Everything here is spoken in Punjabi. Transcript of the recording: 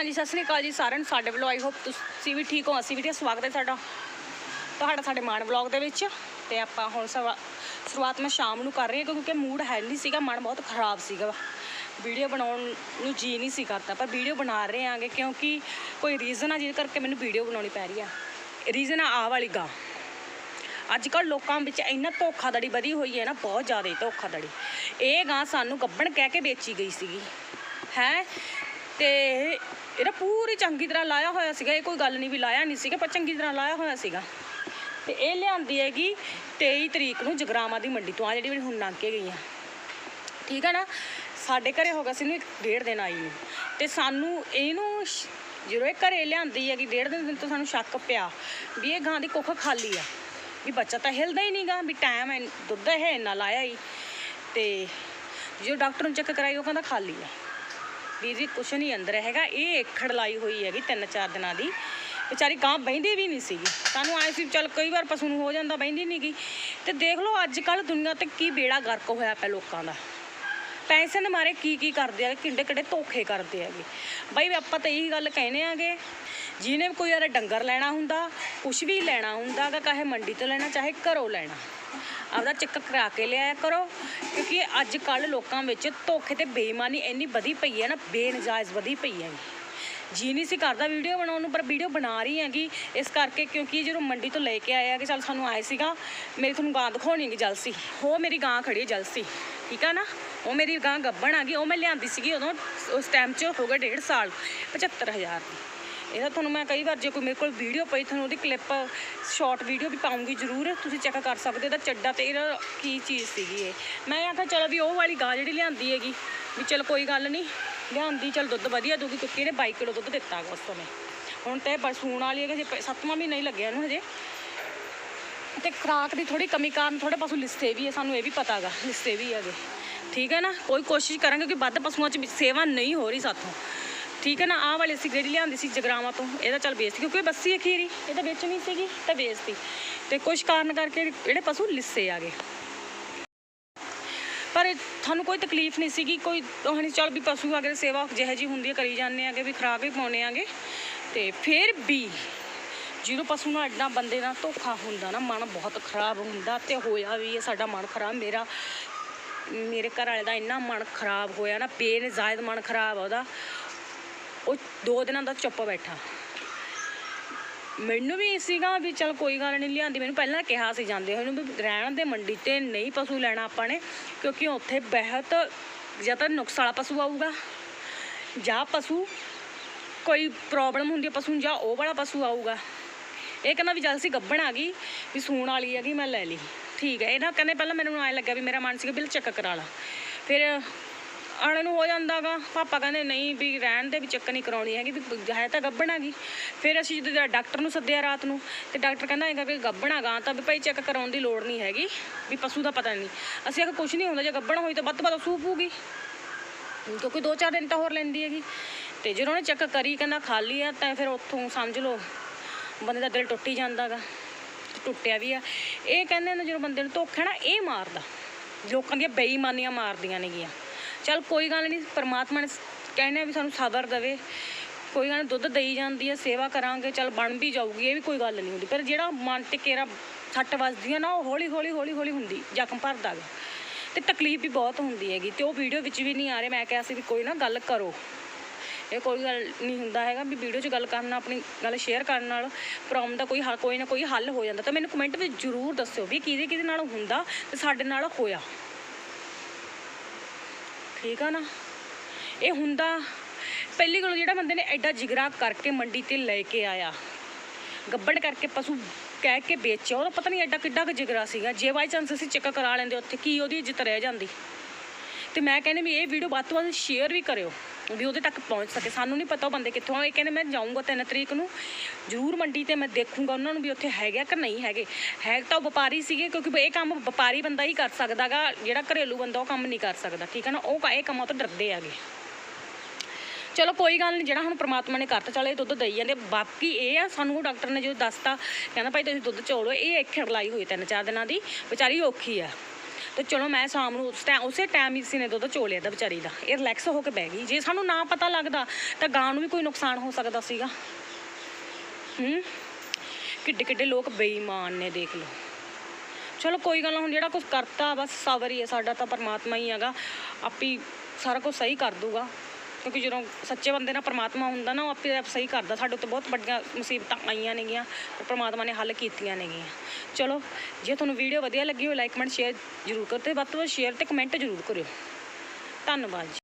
ਹਾਂਜੀ, ਸਤਿ ਸ੍ਰੀ ਅਕਾਲ ਜੀ ਸਾਰਿਆਂ ਨੂੰ। ਸਾਡੇ ਵੱਲੋਂ ਆਈ ਹੋਪ ਤੁਸੀਂ ਵੀ ਠੀਕ ਹੋ, ਅਸੀਂ ਵੀ ਠੀਕ। ਸਵਾਗਤ ਹੈ ਸਾਡਾ ਤੁਹਾਡਾ ਸਾਡੇ ਮਾਨ ਬਲੌਗ ਦੇ ਵਿੱਚ। ਤੇ ਆਪਾਂ ਹੁਣ ਸਵਾ- ਸ਼ੁਰੂਆਤ ਮੈਂ ਸ਼ਾਮ ਨੂੰ ਕਰ ਰਹੀ ਹਾਂ, ਕਿਉਂਕਿ ਮੂਡ ਹੈ ਨਹੀਂ ਸੀਗਾ ਮਨ ਬਹੁਤ ਖਰਾਬ ਸੀਗਾ। ਵੀਡੀਓ ਬਣਾਉਣ ਨੂੰ ਜੀ ਨਹੀਂ ਸੀ ਕਰਦਾ, ਪਰ ਵੀਡੀਓ ਬਣਾ ਰਹੇ ਆਂਗੇ ਕਿਉਂਕਿ ਕੋਈ ਰੀਜ਼ਨ ਆ, ਜਿਹਦੇ ਕਰਕੇ ਮੈਨੂੰ ਵੀਡੀਓ ਬਣਾਉਣੀ ਪੈ ਰਹੀ ਆ। ਰੀਜ਼ਨ ਆ, ਆਹ ਵਾਲੀ ਗਾਂ। ਅੱਜ ਕੱਲ ਲੋਕਾਂ ਵਿੱਚ ਇੰਨਾ ਧੋਖਾਧੜੀ ਵਧੀ ਹੋਈ ਹੈ ਨਾ, ਬਹੁਤ ਜ਼ਿਆਦਾ ਧੋਖਾਧੜੀ। ਇਹ ਗਾਂ ਸਾਨੂੰ ਗੱਬਣ ਕਹਿ ਕੇ ਵੇਚੀ ਗਈ ਸੀਗੀ। ਹੈ? ਤੇ ਇਹਦਾ ਪੂਰੀ ਚੰਗੀ ਤਰ੍ਹਾਂ ਲਾਇਆ ਹੋਇਆ ਸੀਗਾ, ਇਹ ਕੋਈ ਗੱਲ ਨਹੀਂ ਵੀ ਲਾਇਆ ਨਹੀਂ ਸੀਗਾ, ਪਰ ਚੰਗੀ ਤਰ੍ਹਾਂ ਲਾਇਆ ਹੋਇਆ ਸੀਗਾ। ਤੇ ਇਹ ਲਿਆਂਦੀ ਹੈਗੀ 23 ਤਰੀਕ ਨੂੰ ਜਗਰਾਮਾ ਦੀ ਮੰਡੀ ਤੋਂ ਆ ਜਿਹੜੀ ਹੁਣ ਲੰਘ ਕੇ ਗਈ ਆ ਠੀਕ ਹੈ ਨਾ? ਸਾਡੇ ਘਰੇ ਹੋ ਗਿਆ ਸੀ ਨੂੰ ਇੱਕ ਡੇਢ ਦਿਨ ਆਈ ਨੂੰ। ਤੇ ਸਾਨੂੰ ਇਹਨੂੰ ਜਦੋਂ ਇਹ ਘਰੇ ਲਿਆਂਦੀ ਹੈਗੀ, ਡੇਢ ਦਿਨ ਤੋਂ ਸਾਨੂੰ ਸ਼ੱਕ ਪਿਆ ਵੀ ਇਹ ਗਾਂ ਦੀ ਕੁੱਖ ਖਾਲੀ ਆ। ਵੀ ਬੱਚਾ ਤਾਂ ਹਿਲਦਾ ਹੀ ਨਹੀਂਗਾ, ਵੀ ਟਾਈਮ ਦੁੱਧ ਹੈ ਇੰਨਾ ਲਾਇਆ ਹੀ ਤੇ ਜਦੋਂ ਡਾਕਟਰ ਨੂੰ ਚੈੱਕ ਕਰਾਈ, ਉਹ ਕਹਿੰਦਾ ਖਾਲੀ ਆ। ਵੀਰ ਜੀ ਕੁਛ ਨਹੀਂ ਅੰਦਰ ਹੈਗਾ। ਇਹ ਏਖੜ ਲਾਈ ਹੋਈ ਹੈਗੀ ਤਿੰਨ ਚਾਰ ਦਿਨਾਂ ਦੀ। ਵਿਚਾਰੀ ਗਾਂ ਬਹਿੰਦੀ ਵੀ ਨਹੀਂ ਸੀਗੀ। ਸਾਨੂੰ ਆਏ ਸੀ, ਚੱਲ ਕਈ ਵਾਰ ਪਸ਼ੂ ਨੂੰ ਹੋ ਜਾਂਦਾ, ਬਹਿੰਦੀ ਨਹੀਂ ਗੀ। ਤੇ ਦੇਖ ਲਓ ਅੱਜ ਕੱਲ ਦੁਨੀਆ ਤੇ ਕੀ ਬੇੜਾ ਗਰਕ ਹੋਇਆ ਪਿਆ ਲੋਕਾਂ ਦਾ। ਪੈਸੇ ਨੇ ਮਾਰੇ, ਕੀ ਕੀ ਕਰਦੇ ਆ ਕਿੰਡੇ ਕਿੰਡੇ ਧੋਖੇ ਕਰਦੇ ਹੈਗੇ। ਬਾਈ ਆਪਾਂ ਤਾਂ ਇਹੀ ਗੱਲ ਕਹਿੰਦੇ ਆਗੇ, ਜਿਹਨੇ ਵੀ ਕੋਈ ਯਾਰ ਡੰਗਰ ਲੈਣਾ ਹੁੰਦਾ, ਕੁਛ ਵੀ ਲੈਣਾ ਹੁੰਦਾ ਗਾ ਚਾਹੇ ਮੰਡੀ ਤੋਂ ਲੈਣਾ, ਚਾਹੇ ਘਰੋਂ ਲੈਣਾ। ਆਪਦਾ ਚੈੱਕ ਕਰਾ ਕੇ ਲਿਆਇਆ ਕਰੋ। ਕਿਉਂਕਿ ਅੱਜ ਕੱਲ ਲੋਕਾਂ ਵਿੱਚ ਧੋਖੇ ਤੇ ਬੇਈਮਾਨੀ ਇੰਨੀ ਵਧੀ ਪਈ ਹੈ ਨਾ, ਬੇਨਜਾਇਜ਼ ਵਧੀ ਪਈ ਹੈ ਜੀ। ਨਹੀਂ ਸੀ ਕਰਦਾ ਵੀਡੀਓ ਬਣਾਉਣ ਨੂੰ, ਪਰ ਵੀਡੀਓ ਬਣਾ ਰਹੀ ਹੈਗੀ। ਇਸ ਕਰਕੇ ਕਿਉਂਕਿ ਜਦੋਂ ਮੰਡੀ ਤੋਂ ਲੈ ਕੇ ਆਇਆ ਕਿ ਚਲ ਸਾਨੂੰ ਆਏ ਸੀਗਾ, ਮੇਰੀ ਤੁਹਾਨੂੰ ਗਾਂ ਦਿਖਾਉਣੀ ਹੈਗੀ ਜਲਸੀ। ਉਹ ਮੇਰੀ ਗਾਂ ਖੜੀ ਹੈ ਜਲਸੀ, ਠੀਕ ਆ ਨਾ? ਉਹ ਮੇਰੀ ਗਾਂ ਗੱਬਣ ਆ ਗਈ, ਉਹ ਮੈਂ ਲਿਆਂਦੀ ਸੀਗੀ ਉਦੋਂ, ਉਸ ਟਾਈਮ 'ਚ ਹੋ ਗਿਆ ਡੇਢ ਸਾਲ 75000 ਦੀ। ਇਹਦਾ ਤੁਹਾਨੂੰ ਮੈਂ ਕਈ ਵਾਰ ਜੇ ਕੋਈ ਮੇਰੇ ਕੋਲ ਵੀਡੀਓ ਪਈ, ਤੁਹਾਨੂੰ ਉਹਦੀ ਕਲਿੱਪ ਸ਼ਾਰਟ ਵੀਡੀਓ ਵੀ ਪਾਉਂਗੀ ਜ਼ਰੂਰ, ਤੁਸੀਂ ਚੈੱਕ ਕਰ ਸਕਦੇ ਹੋ, ਇਹਦਾ ਚੱਡਾ ਤੇ ਇਹਦਾ ਕੀ ਚੀਜ਼ ਸੀਗੀ ਇਹ। ਮੈਂ ਆਖਿਆ, ਚਲੋ ਵੀ ਉਹ ਵਾਲੀ ਗਾਂ ਜਿਹੜੀ ਲਿਆਂਦੀ ਹੈਗੀ, ਵੀ ਚਲ ਕੋਈ ਗੱਲ ਨਹੀਂ, ਲਿਆਂਦੀ, ਚਲ ਦੁੱਧ ਵਧੀਆ ਦੂਗੀ ਕਿਉਂਕਿ ਇਹਨੇ 22 ਕਿਲੋ ਦੁੱਧ ਦਿੱਤਾ ਗਾ ਉਸ ਸਮੇਂ। ਹੁਣ ਤੇ ਬਸੂਣ ਵਾਲੀ ਹੈ ਕਿ ਸੱਤਵਾਂ ਮਹੀਨਾ ਹੀ ਲੱਗਿਆ ਇਹਨੂੰ ਹਜੇ। ਤੇ ਖੁਰਾਕ ਦੀ ਥੋੜੀ ਕਮੀ ਕਾਰਨ ਥੋੜੇ ਪਸ਼ੂ ਲਿਸਤੇ ਵੀ ਹੈ ਸਾਨੂੰ ਇਹ ਵੀ ਪਤਾ ਹੈਗਾ ਲਿੱਸੇ ਵੀ ਹੈਗੇ। ਠੀਕ ਹੈ ਨਾ? ਕੋਈ ਕੋਸ਼ਿਸ਼ ਕਰਾਂਗੇ ਕਿ ਵੱਧ ਪਸ਼ੂਆਂ 'ਚ ਸੇਵਾ ਨਹੀਂ ਹੋ ਰਹੀ ਸਾਥੋਂ। ਠੀਕ ਹੈ ਨਾ, ਆਹ ਵਾਲੀ ਅਸੀਂ ਜਿਹੜੀ ਲਿਆਂਦੀ ਸੀ ਜਗਰਾਵਾਂ ਤੋਂ, ਇਹਦਾ ਚੱਲ ਵੇਚਤੀ, ਕਿਉਂਕਿ ਇਹ ਬੱਸੀ ਅਖੀਰੀ ਇਹ ਤਾਂ ਵੇਚਣੀ ਸੀਗੀ, ਤਾਂ ਵੇਚਤੀ। ਤੇ ਕੁਝ ਕਾਰਨ ਕਰਕੇ ਜਿਹੜੇ ਪਸ਼ੂ ਲਿੱਸੇ ਆ ਗਏ। ਪਰ ਤੁਹਾਨੂੰ ਕੋਈ ਤਕਲੀਫ ਨਹੀਂ ਸੀਗੀ, ਕੋਈ ਉਹ ਨਹੀਂ, ਚੱਲ ਵੀ ਪਸ਼ੂ ਅਗਰ ਸੇਵਾ ਜਿਹੇ ਜੀ ਹੁੰਦੀ ਹੈ, ਕਰੀ ਜਾਂਦੇ ਆਗੇ, ਵੀ ਖੁਰਾਕ ਵੀ ਪਾਉਣੇ ਆਗੇ। ਤੇ ਫਿਰ ਵੀ ਜਦੋਂ ਪਸ਼ੂ ਨਾਲ ਐਡਾ ਬੰਦੇ ਨਾਲ ਧੋਖਾ ਹੁੰਦਾ ਨਾ, ਮਨ ਬਹੁਤ ਖਰਾਬ ਹੁੰਦਾ, ਤੇ ਹੋਇਆ ਵੀ ਹੈ, ਸਾਡਾ ਮਨ ਖਰਾਬ, ਮੇਰਾ, ਮੇਰੇ ਘਰ ਵਾਲੇ ਦਾ ਇੰਨਾ ਮਨ ਖਰਾਬ ਹੋਇਆ ਨਾ, ਬੇਨਜ਼ਾਇਦ ਮਨ ਖਰਾਬ ਉਹਦਾ। ਉਹ ਦੋ ਦਿਨਾਂ ਦਾ ਚੁੱਪ ਬੈਠਾ। ਮੈਨੂੰ ਵੀ ਸੀਗਾ ਵੀ ਚਲ ਕੋਈ ਗੱਲ ਨਹੀਂ, ਲਿਆਂਦੀ। ਮੈਨੂੰ ਪਹਿਲਾਂ ਕਿਹਾ ਸੀ ਜਾਂਦੇ ਹੋਏ ਨੂੰ ਵੀ ਰਹਿਣ ਦੇ ਮੰਡੀ ਤੇ ਨਹੀਂ ਪਸ਼ੂ ਲੈਣਾ ਆਪਾਂ ਨੇ, ਕਿਉਂਕਿ ਉੱਥੇ ਬਹੁਤ ਜਾਂ ਤਾਂ ਨੁਕਸ ਵਾਲਾ ਪਸ਼ੂ ਆਊਗਾ, ਜਾਂ ਪਸ਼ੂ ਕੋਈ ਪ੍ਰੋਬਲਮ ਹੁੰਦੀ ਹੈ ਪਸ਼ੂ ਨੂੰ, ਜਾਂ ਉਹ ਵਾਲਾ ਪਸ਼ੂ ਆਊਗਾ। ਇਹ ਕਹਿੰਦਾ ਵੀ ਜਦ ਅਸੀਂ ਗੱਬਣ ਆ ਗਈ, ਵੀ ਸੂਣ ਵਾਲੀ ਹੈਗੀ, ਮੈਂ ਲੈ ਲਈ। ਠੀਕ ਹੈ, ਇਹ ਨਾ ਕਹਿੰਦੇ ਪਹਿਲਾਂ ਮੈਨੂੰ ਐਂ ਲੱਗਿਆ ਵੀ ਮੇਰਾ ਮਨ ਸੀਗਾ ਬਿਲ ਚੈੱਕ ਕਰਾ ਲਾ। ਫਿਰ ਆਣੇ ਨੂੰ ਹੋ ਜਾਂਦਾਗਾ। ਪਾਪਾ ਕਹਿੰਦੇ ਨਹੀਂ ਵੀ ਰਹਿਣ ਦੇ ਵੀ ਚੈੱਕ ਨਹੀਂ ਕਰਾਉਣੀ ਹੈਗੀ ਵੀ ਹੈ ਤਾਂ ਗੱਬਣ ਆ ਫਿਰ ਅਸੀਂ ਜਦੋਂ ਡਾਕਟਰ ਨੂੰ ਸੱਦਿਆ ਰਾਤ ਨੂੰ, ਤੇ ਡਾਕਟਰ ਕਹਿੰਦਾ ਹੈਗਾ ਕਿ ਗੱਬਣ ਆ ਤਾਂ ਵੀ ਭਾਈ ਚੈੱਕ ਕਰਾਉਣ ਦੀ ਲੋੜ ਨਹੀਂ ਹੈਗੀ, ਵੀ ਪਸ਼ੂ ਦਾ ਪਤਾ ਨਹੀਂ। ਅਸੀਂ ਆਖਿਆ ਕੁਝ ਨਹੀਂ ਹੁੰਦਾ, ਜੇ ਗੱਬਣ ਹੋਈ ਤਾਂ ਵੱਧ ਤੋਂ ਵੱਧ ਸੂਪ ਹੋਊਗੀ ਕਿਉਂਕਿ ਦੋ ਚਾਰ ਦਿਨ ਤਾਂ ਹੋਰ ਲੈਂਦੀ ਹੈਗੀ। ਤੇ ਜਦੋਂ ਉਹਨੇ ਚੈੱਕ ਕਰੀ, ਕਹਿੰਦਾ ਖਾਲੀ ਆ, ਤਾਂ ਫਿਰ ਉੱਥੋਂ ਸਮਝ ਲਓ, ਬੰਦੇ ਦਾ ਦਿਲ ਟੁੱਟੀ ਹੀ ਜਾਂਦਾਗਾ। ਟੁੱਟਿਆ ਵੀ ਆ। ਇਹ ਕਹਿੰਦੇ ਨੇ ਜਦੋਂ ਬੰਦੇ ਨੂੰ ਧੋਖਾ ਨਾ, ਇਹ ਮਾਰਦਾ। ਲੋਕਾਂ ਦੀਆਂ ਬੇਈਮਾਨੀਆਂ ਮਾਰਦੀਆਂ ਨੇਗੀਆਂ। ਚਲ ਕੋਈ ਗੱਲ ਨਹੀਂ ਪਰਮਾਤਮਾ ਨੇ ਕਹਿੰਦੇ ਆ ਵੀ ਸਾਨੂੰ ਸਬਰ ਦੇਵੇ। ਕੋਈ ਗੱਲ ਨੀ, ਦੁੱਧ ਦੇਈ ਜਾਂਦੀ ਹੈ ਸੇਵਾ ਕਰਾਂਗੇ ਚਲ ਬਣ ਵੀ ਜਾਊਗੀ ਇਹ ਵੀ ਕੋਈ ਗੱਲ ਨਹੀਂ ਹੁੰਦੀ। ਪਰ ਜਿਹੜਾ ਮਨ ਤੇ ਕੇਰਾ ਸੱਟ ਵੱਜਦੀ ਹੈ ਨਾ ਉਹ ਹੌਲੀ ਹੌਲੀ ਹੌਲੀ ਹੌਲੀ ਹੁੰਦੀ ਜ਼ਖਮ ਭਰਦਾ ਗਾ। ਤੇ ਤਕਲੀਫ ਵੀ ਬਹੁਤ ਹੁੰਦੀ ਹੈਗੀ ਤੇ ਉਹ ਵੀਡੀਓ ਵਿੱਚ ਵੀ ਨਹੀਂ ਆ ਰਹੇ ਮੈਂ ਕਿਹਾ ਸੀ ਵੀ ਕੋਈ ਨਾ ਗੱਲ ਕਰੋ। ਇਹ ਕੋਈ ਗੱਲ ਨਹੀਂ ਹੁੰਦਾ ਹੈਗਾ ਵੀ ਵੀਡੀਓ 'ਚ ਗੱਲ ਕਰਨ ਨਾਲ ਆਪਣੀ ਗੱਲ ਸ਼ੇਅਰ ਕਰਨ ਨਾਲ ਪ੍ਰੋਬਲਮ ਦਾ ਕੋਈ ਹੱਲ ਕੋਈ ਨਾ ਕੋਈ ਹੱਲ ਹੋ ਜਾਂਦਾ। ਤਾਂ ਮੈਨੂੰ ਕਮੈਂਟ ਵਿੱਚ ਜ਼ਰੂਰ ਦੱਸਿਓ ਵੀ ਕਿਹਦੇ ਕਿਹਦੇ ਨਾਲ ਹੁੰਦਾ ਤੇ ਸਾਡੇ ਨਾਲ ਹੋਇਆ। ਠੀਕ ਆ ਨਾ? ਇਹ ਹੁੰਦਾ, ਪਹਿਲੀ ਗੱਲ ਜਿਹੜਾ ਬੰਦੇ ਨੇ ਐਡਾ ਜਿਗਰਾ ਕਰਕੇ ਮੰਡੀ ਤੇ ਲੈ ਕੇ ਆਇਆ। ਗੱਬੜ ਕਰਕੇ ਪਸ਼ੂ ਕਹਿ ਕੇ ਵੇਚਿਆ, ਉਹਦਾ ਪਤਾ ਨਹੀਂ ਐਡਾ ਕਿੱਡਾ ਕੁ ਜਿਗਰਾ ਸੀਗਾ। ਜੇ ਬਾਈ ਚਾਂਸ ਅਸੀਂ ਚੈੱਕ ਕਰਾ ਲੈਂਦੇ ਉੱਥੇ, ਕੀ ਉਹਦੀ ਇੱਜ਼ਤ ਰਹਿ ਜਾਂਦੀ? ਤੇ ਮੈਂ ਕਹਿੰਦੀ ਵੀ ਇਹ ਵੀਡੀਓ ਵੱਧ ਤੋਂ ਵੱਧ ਸ਼ੇਅਰ ਵੀ ਕਰਿਓ। ਵੀ ਉਹਦੇ ਤੱਕ ਪਹੁੰਚ ਸਕੇ। ਸਾਨੂੰ ਨਹੀਂ ਪਤਾ ਉਹ ਬੰਦੇ ਕਿੱਥੋਂ ਆ। ਇਹ ਕਹਿੰਦੇ ਮੈਂ ਜਾਊਂਗਾ 3 ਤਰੀਕ ਨੂੰ। ਜ਼ਰੂਰ ਮੰਡੀ ਤੇ ਮੈਂ ਦੇਖੂੰਗਾ ਉਹਨਾਂ ਨੂੰ ਵੀ ਉੱਥੇ ਹੈਗਾ ਕਿ ਨਹੀਂ ਹੈਗੇ। ਹੈ ਤਾਂ ਉਹ ਵਪਾਰੀ ਸੀਗੇ, ਕਿਉਂਕਿ ਇਹ ਕੰਮ ਵਪਾਰੀ ਬੰਦਾ ਹੀ ਕਰ ਸਕਦਾਗਾ। ਜਿਹੜਾ ਘਰੇਲੂ ਬੰਦਾ ਉਹ ਕੰਮ ਨਹੀਂ ਕਰ ਸਕਦਾ, ਠੀਕ ਹੈ ਨਾ? ਉਹ ਇਹ ਕੰਮਾਂ ਤੋਂ ਡਰਦੇ ਹੈਗੇ। ਚਲੋ ਕੋਈ ਗੱਲ ਨਹੀਂ, ਜਿਹੜਾ ਹੁਣ ਪ੍ਰਮਾਤਮਾ ਨੇ ਕਰਤਾ, ਚਲ ਇਹ ਦੁੱਧ ਦਈ ਜਾਂਦੇ ਬਾਕੀ ਇਹ ਆ, ਸਾਨੂੰ ਡਾਕਟਰ ਨੇ ਜੋ ਦੱਸਤਾ, ਕਹਿੰਦਾ ਭਾਈ ਤੁਸੀਂ ਦੁੱਧ ਚੋਲੋ। ਇਹ ਇੱਕ ਲਾਈ ਹੋਈ ਤਿੰਨ ਚਾਰ ਦਿਨਾਂ ਦੀ। ਵਿਚਾਰੀ ਔਖੀ ਆ। ਤੇ ਚਲੋ ਮੈਂ ਸ਼ਾਮ ਨੂੰ ਉਸ ਟਾਈਮ ਉਸੇ ਟਾਈਮ ਹੀ ਸੀ ਨੇ ਦੁੱਧ ਚੋ ਲਿਆ ਦਾ ਵਿਚਾਰੀ ਦਾ। ਇਹ ਰਿਲੈਕਸ ਹੋ ਕੇ ਬਹਿ ਗਈ। ਜੇ ਸਾਨੂੰ ਨਾ ਪਤਾ ਲੱਗਦਾ ਤਾਂ ਗਾਂ ਨੂੰ ਵੀ ਕੋਈ ਨੁਕਸਾਨ ਹੋ ਸਕਦਾ ਸੀਗਾ। ਹੂੰ? ਕਿੱਡੇ ਕਿੱਡੇ ਲੋਕ ਬੇਈਮਾਨ ਨੇ ਦੇਖ ਲਓ। ਚਲੋ ਕੋਈ ਗੱਲ ਨੀ, ਹੁਣ ਜਿਹੜਾ ਕੁਝ ਕਰਤਾ ਬਸ ਸਬਰ ਹੀ ਹੈ ਸਾਡਾ ਤਾਂ ਪਰਮਾਤਮਾ ਹੀ ਹੈਗਾ। ਆਪੀ ਸਾਰਾ ਕੁਝ ਸਹੀ ਕਰ ਦੂਗਾ। ਕਿਉਂਕਿ ਜਦੋਂ ਸੱਚੇ ਬੰਦੇ ਨਾਲ ਪਰਮਾਤਮਾ ਹੁੰਦਾ ਨਾ, ਉਹ ਆਪੇ ਆਪ ਸਹੀ ਕਰਦਾ। ਸਾਡੇ ਉੱਤੇ ਬਹੁਤ ਵੱਡੀਆਂ ਮੁਸੀਬਤਾਂ ਆਈਆਂ ਨੇਗੀਆਂ, ਪਰ ਪਰਮਾਤਮਾ ਨੇ ਹੱਲ ਕੀਤੀਆਂ ਨੇਗੀਆਂ। ਚਲੋ, ਜੇ ਤੁਹਾਨੂੰ ਵੀਡੀਓ ਵਧੀਆ ਲੱਗੀ ਹੋਵੇ ਲਾਈਕ ਕਮੈਂਟ ਸ਼ੇਅਰ ਜ਼ਰੂਰ ਕਰੋ ਤੇ ਵੱਧ ਤੋਂ ਵੱਧ ਸ਼ੇਅਰ ਤੇ ਕਮੈਂਟ ਜ਼ਰੂਰ ਕਰਿਓ। ਧੰਨਵਾਦ ਜੀ।